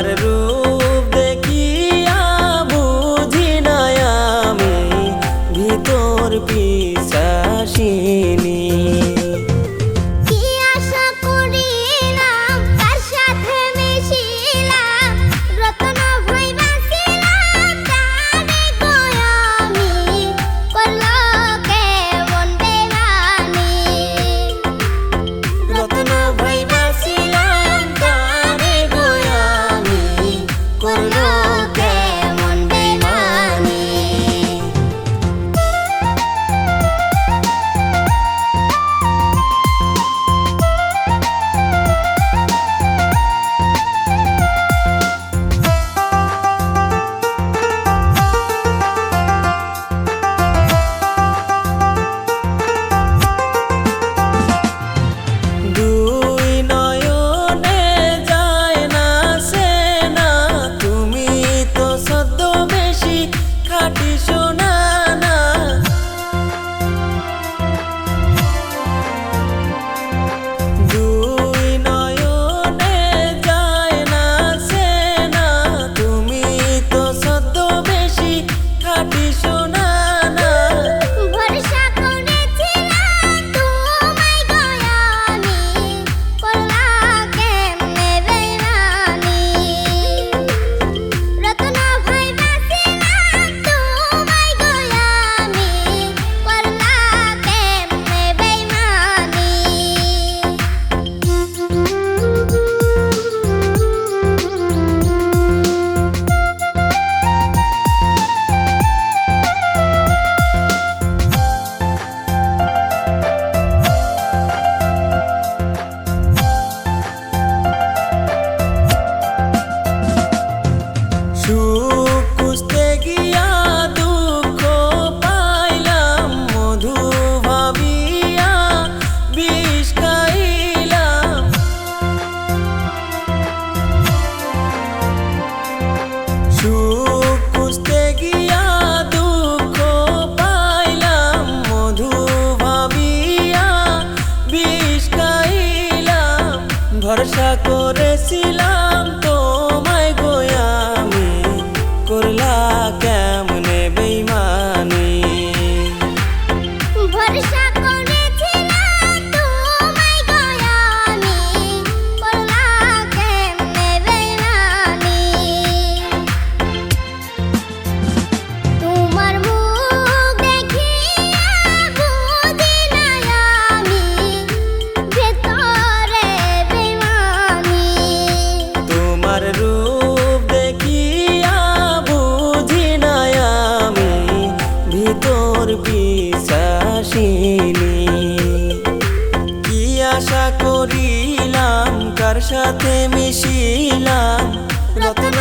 তোমার রূপ দেখিয়া বুঝি আমি ভিতর পিসাসী গিয়া পাইলাম মধু ভাবিয়া বিষ সুখ গিয়া পাইলাম মধু ভাবিয়া বিষ ভরসা করেছিলাম তো মোর বিশ্বাসিনী কি আশা করিলাম কার সাথে মিশিলাম? রত্ন